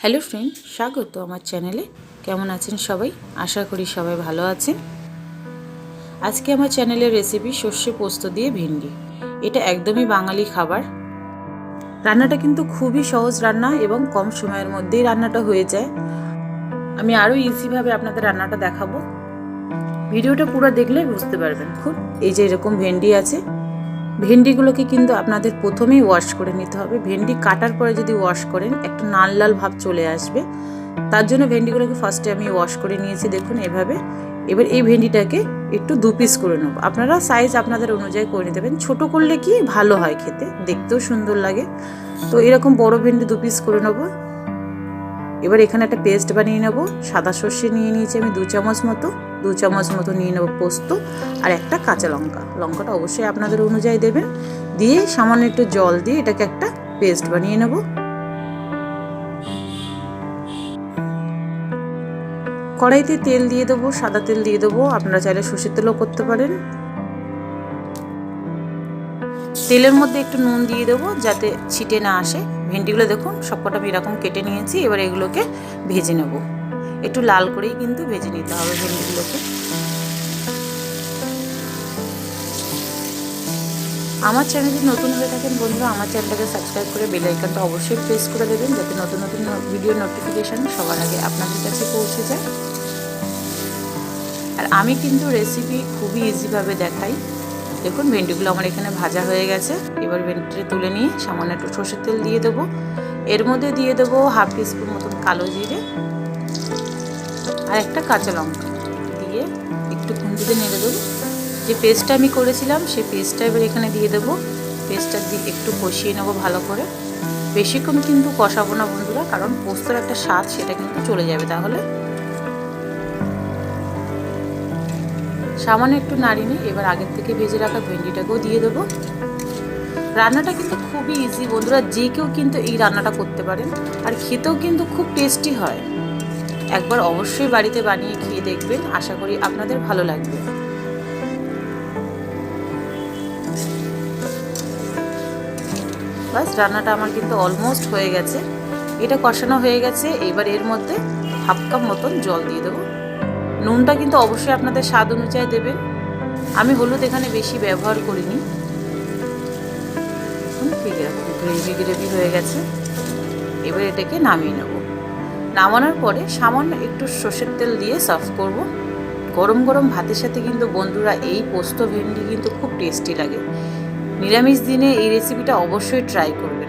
Hello friend, স্বাগত আমার চ্যানেলে। কেমন আছেন সবাই? আশা করি সবাই ভালো আছেন। আজকে আমার চ্যানেলের রেসিপি সর্ষে পোস্ত দিয়ে ভিন্ডি। এটা একদমই বাঙালি খাবার। রান্নাটা কিন্তু খুবই সহজ রান্না এবং কম সময়ের মধ্যেই রান্নাটা হয়ে যায়। আমি আরও ইজিভাবে আপনাদের রান্নাটা দেখাবো। ভিডিওটা পুরো দেখলে বুঝতে পারবেন খুব। এই যে এরকম ভেন্ডি আছে। ভেন্ডিগুলোকে কিন্তু আপনাদের প্রথমেই ওয়াশ করে নিতে হবে। ভেন্ডি কাটার পরে যদি ওয়াশ করেন, একটা লাল লাল ভাব চলে আসবে। তার জন্য ভেন্ডিগুলোকে ফার্স্টে আমি ওয়াশ করে নিয়েছি, দেখুন এভাবে। এবার এই ভেন্ডিটাকে একটু দু পিস করে নেব। আপনারা সাইজ আপনাদের অনুযায়ী করে নিতে পারেন। ছোটো করলে কি ভালো হয় খেতে, দেখতেও সুন্দর লাগে। তো এরকম বড় ভেন্ডি দু পিস করে নেব। এবার এখানে একটা পেস্ট বানিয়ে নেব। সাদা সর্ষে নিয়ে নিয়েছি আমি দু চামচ মতো। দু চামচ মতো নিয়ে নেব পোস্ত আর একটা কাঁচা লঙ্কা। লঙ্কাটা অবশ্যই আপনাদের অনুযায়ী দেবেন। দিয়ে সামান্য একটু জল দিয়ে এটাকে একটা পেস্ট বানিয়ে নেব। কড়াইতে তেল দিয়ে দেবো, সাদা তেল দিয়ে দেবো। আপনারা চাইলে সর্ষের তেলও করতে পারেন। তেলের মধ্যে একটু নুন দিয়ে দেবো যাতে ছিটে না আসে। ভেন্ডিগুলো দেখুন, সবকটা আমি এরকম কেটে নিয়েছি, এবার এগুলোকে ভেজে নেব। একটু লাল করেই কিন্তু ভেজে নিতে হবে ভেন্ডিগুলোকে। আমার চ্যানেল যদি নতুন হয়ে থাকেন বন্ধুরা আমার চ্যানেলটাকে সাবস্ক্রাইব করে বেল আইকনটা অবশ্যই প্রেস করে দেবেন, যাতে নতুন নতুন ভিডিও নোটিফিকেশান সবার আগে আপনাদের কাছে পৌঁছে যায়। আর আমি কিন্তু রেসিপি খুবই ইজিভাবে দেখাই। দেখুন, ভেন্ডিগুলো আমার এখানে ভাজা হয়ে গেছে। এবার ভেন্ডিটা তুলে নিয়ে সামান্য একটু সর্ষের তেল দিয়ে দেবো। এর মধ্যে দিয়ে দেবো হাফ টিস্পুন মতন কালো জিরে আর একটা কাঁচা লঙ্কা। দিয়ে একটু খুন্তিতে নেড়ে দেবো। যে পেস্টটা আমি করেছিলাম, সেই পেস্টটা এবার এখানে দিয়ে দেবো। পেস্টটা দিয়ে একটু কষিয়ে নেব ভালো করে। বেশিক্ষণ কিন্তু কষাবো না বন্ধুরা, কারণ পোস্তর একটা স্বাদ, সেটা কিন্তু চলে যাবে। তাহলে সামান্য একটু নাড়িয়ে নিই এবার আগের থেকে ভেজে রাখা ভেন্ডিটাকেও দিয়ে দেবো। রান্নাটা কিন্তু খুবই ইজি বন্ধুরা, যে কেউ কিন্তু এই রান্নাটা করতে পারেন, আর খেতেও কিন্তু খুব টেস্টি হয়। একবার অবশ্যই বাড়িতে বানিয়ে খেয়ে দেখবেন, আশা করি আপনাদের ভালো লাগবে। বাস, রান্নাটা আমার কিন্তু অলমোস্ট হয়ে গেছে। এটা কষানো হয়ে গেছে, এবার এর মধ্যে হাফ কাপ মতন জল দিয়ে দেবো। নুনটা কিন্তু অবশ্যই আপনাদের স্বাদ অনুযায়ী দেবেন। আমি হলুদ এখানে বেশি ব্যবহার করিনি। গ্রেভি গ্রেভি হয়ে গেছে। এবার এটাকে নামিয়ে নেব। নামানোর পরে সামান্য একটু সর্ষের তেল দিয়ে সার্ভ করব। গরম গরম ভাতের সাথে কিন্তু বন্ধুরা এই পোস্ত ভেন্ডি কিন্তু খুব টেস্টি লাগে। নিরামিষ দিনে এই রেসিপিটা অবশ্যই ট্রাই করুন